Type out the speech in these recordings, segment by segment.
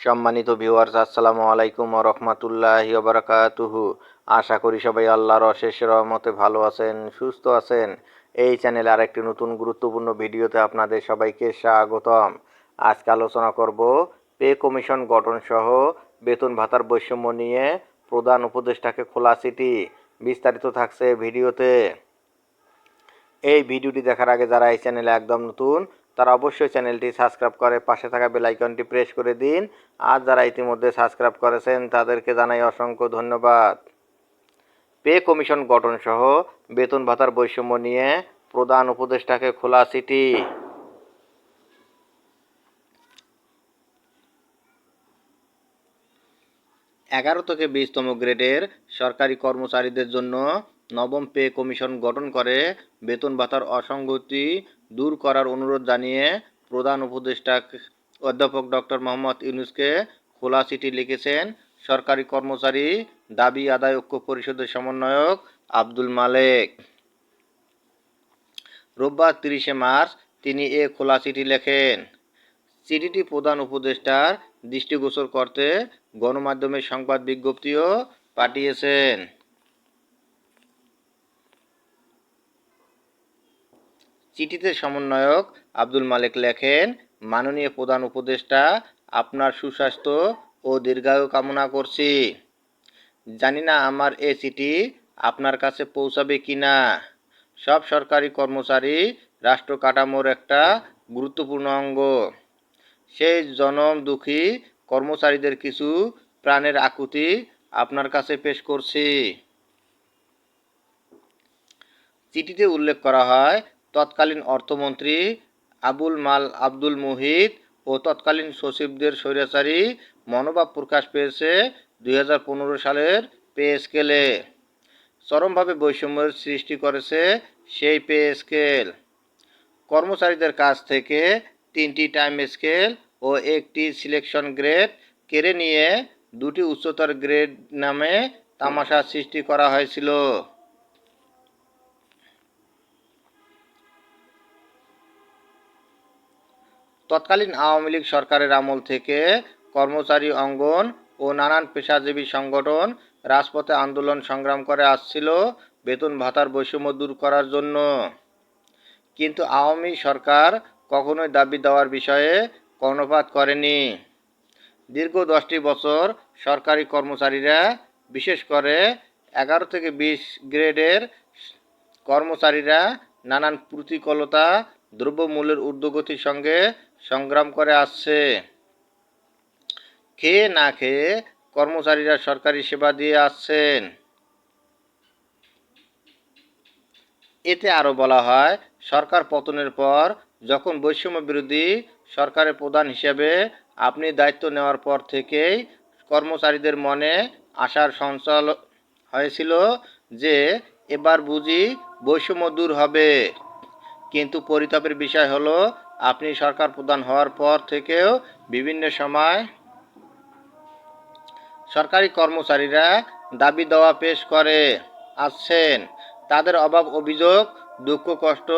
সম্মানিত ভিউয়ার্স আসসালামু আলাইকুম রহমতুল্লাহি বারাকাতুহু। আশা করি সবাই আল্লাহর অশেষ রহমতে ভালো আছেন, সুস্থ আছেন। এই চ্যানেলে আরেকটি নতুন গুরুত্বপূর্ণ ভিডিওতে আপনাদের সবাইকে স্বাগতম। আজকে আলোচনা করব পে কমিশন গঠন সহ বেতন ভাতার বৈষম্য নিয়ে প্রধান উপদেষ্টাকে খোলা সিটি বিস্তারিত থাকছে ভিডিওতে। এই ভিডিওটি দেখার আগে যারা এই চ্যানেলে একদম নতুন তারা অবশ্যই চ্যানেলটি সাবস্ক্রাইব করে পাশে থাকা বেল আইকনটি প্রেস করে দিন। আর যারা ইতিমধ্যে সাবস্ক্রাইব করেছেন, তাদেরকে জানাই অসংখ্য ধন্যবাদ। পে কমিশন গঠন সহ বেতন ভাতার বৈষম্য নিয়ে প্রধান উপদেষ্টাকে খোলা চিঠি। এগারো থেকে বিশতম গ্রেডের সরকারি কর্মচারীদের জন্য নবম পে কমিশন গঠন করে বেতন ভাতার অসঙ্গতি দূর করার অনুরোধ জানিয়ে প্রধান উপদেষ্টা অধ্যাপক ডক্টর মোহাম্মদ ইউনুসকে খোলা চিঠি লিখেছেন সরকারি কর্মচারী দাবি আদায় ঐক্য পরিষদের সমন্বয়ক আব্দুল মালেক। রোববার তিরিশে মার্চ তিনি এ খোলা চিঠি লেখেন। চিঠিটি প্রধান উপদেষ্টার দৃষ্টিগোচর করতে গণমাধ্যমের সংবাদ বিজ্ঞপ্তিও পাঠিয়েছেন। চিঠিতে সমন্বয়ক আব্দুল মালিক লেখেন, মাননীয় প্রধান উপদেষ্টা, আপনার সুস্বাস্থ্য ও দীর্ঘায়ু কামনা করছি। জানি না আমার এ চিঠি আপনার কাছে পৌঁছাবে কি না। সব সরকারি কর্মচারী রাষ্ট্র কাঠামোর একটা গুরুত্বপূর্ণ অঙ্গ। সেই জনম দুঃখী কর্মচারীদের কিছু প্রাণের আকুতি আপনার কাছে পেশ করছি। চিঠিতে উল্লেখ করা হয় তৎকালীন অর্থমন্ত্রী আবুল মাল আব্দুল মুহিত ও তৎকালীন সচিবদের স্বৈরাচারী মনোভাব প্রকাশ পেয়েছে দু হাজার পনেরো সালের পে স্কেলে। চরমভাবে বৈষম্যের সৃষ্টি করেছে সেই পে স্কেল। কর্মচারীদের কাছ থেকে তিনটি টাইম স্কেল ও একটি সিলেকশন গ্রেড কেড়ে নিয়ে দুটি উচ্চতর গ্রেড নামে তামাশা সৃষ্টি করা হয়েছিল। তৎকালীন আওয়ামী লীগ সরকারের আমল থেকে কর্মচারী অঙ্গন ও নানান পেশাজীবী সংগঠন রাজপথে আন্দোলন সংগ্রাম করে আসছিল বেতন ভাতার বৈষম্য দূর করার জন্য। কিন্তু আওয়ামী সরকার কখনোই দাবি দেওয়ার বিষয়ে কর্ণপাত করেনি। দীর্ঘ দশটি বছর সরকারি কর্মচারীরা, বিশেষ করে এগারো থেকে বিশ গ্রেডের কর্মচারীরা, নানান প্রতিকূলতা, দ্রব্যমূল্যের ঊর্ধ্বগতির সঙ্গে সংগ্রাম করে আসছে। খেয়ে না খেয়ে কর্মচারীরা সরকারি সেবা দিয়ে আসছেন। এতে আরও বলা হয়, সরকার পতনের পর যখন বৈষম্য বিরোধী সরকারের প্রধান হিসেবে আপনি দায়িত্ব নেওয়ার পর থেকেই কর্মচারীদের মনে আশার সঞ্চাল হয়েছিল যে এবার বুঝি বৈষম্য দূর হবে। কিন্তু পরিতাপের বিষয় হলো আপনি সরকার প্রধান হওয়ার পর থেকেও বিভিন্ন সময় সরকারি কর্মচারীরা দাবি দেওয়া পেশ করে আসছেন। তাদের অভাব, অভিযোগ, দুঃখ, কষ্ট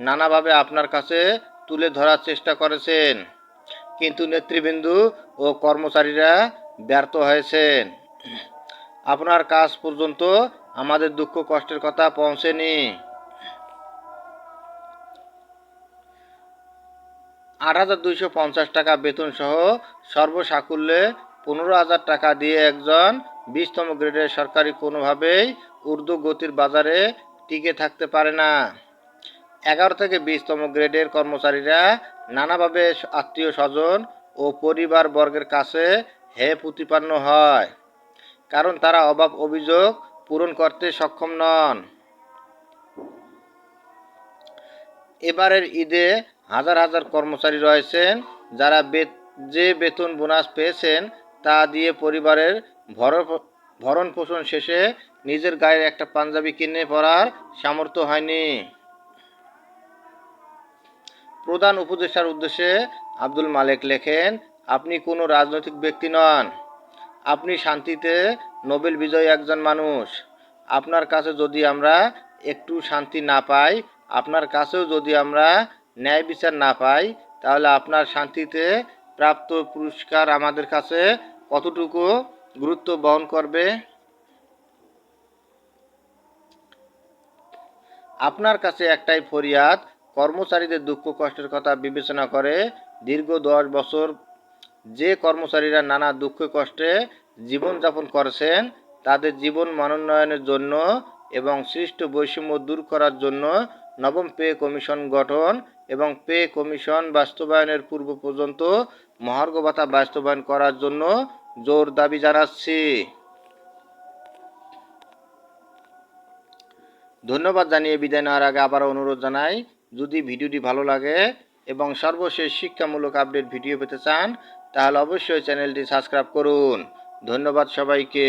নানাভাবে আপনার কাছে তুলে ধরার চেষ্টা করেছেন। কিন্তু নেতৃবৃন্দু ও কর্মচারীরা ব্যর্থ হয়েছেন। আপনার কাজ পর্যন্ত আমাদের দুঃখ, কষ্টের কথা পৌঁছেনি। আট হাজার দুইশো পঞ্চাশ টাকা বেতন সহ সর্বসাকুল্যে পনেরো হাজার টাকা দিয়ে একজন বিশতম গ্রেডের সরকারি কোনোভাবেই উর্দু গতির বাজারে টিকে থাকতে পারে না। এগারো থেকে বিশতম গ্রেডের কর্মচারীরা নানাভাবে আত্মীয় স্বজন ও পরিবার বর্গের কাছে হে প্রতিপন্ন হয়, কারণ তারা অভাব অভিযোগ পূরণ করতে সক্ষম নন। এবারের ঈদে হাজার হাজার কর্মচারী রয়েছেন, যারা যে বেতন বোনাস পেয়েছেন তা দিয়ে পরিবারের ভরণ পোষণ শেষে নিজের গায়ের একটা পাঞ্জাবি কিনে পরার সামর্থ্য হয়নি। প্রধান উপদেষ্টার উদ্দেশ্যে আব্দুল মালেক লেখেন, আপনি কোনো রাজনৈতিক ব্যক্তি নন। আপনি শান্তিতে নোবেল বিজয়ী একজন মানুষ। আপনার কাছে যদি আমরা একটু শান্তি না পাই আপনার কাছেও যদি আমরা ন্যায় বিচার না পাই, তাহলে আপনার শান্তিতে প্রাপ্ত পুরস্কার আমাদের কাছে কতটুকু গুরুত্ব বহন করবে? আপনার কাছে একটাই ফরিয়াদ, কর্মচারীদের দুঃখ কষ্টের কথা বিবেচনা করে দীর্ঘ দশ বছর যে কর্মচারীরা নানা দুঃখ কষ্টে জীবনযাপন করেছেন, তাদের জীবন মানোন্নয়নের জন্য এবং সৃষ্ট বৈষম্য দূর করার জন্য নবম পে কমিশন গঠন এবং পে কমিশন বাস্তবায়নের পূর্ব পর্যন্ত মহার্ঘ ভাতা বাস্তবায়ন করার জন্য জোর দাবি জানাচ্ছি। ধন্যবাদ জানিয়ে বিদায় নেওয়ার আগে আবার অনুরোধ জানাই, যদি ভিডিওটি ভালো লাগে এবং সর্বশেষ শিক্ষামূলক আপডেট ভিডিও পেতে চান, তাহলে অবশ্যই চ্যানেলটি সাবস্ক্রাইব করুন। ধন্যবাদ সবাইকে।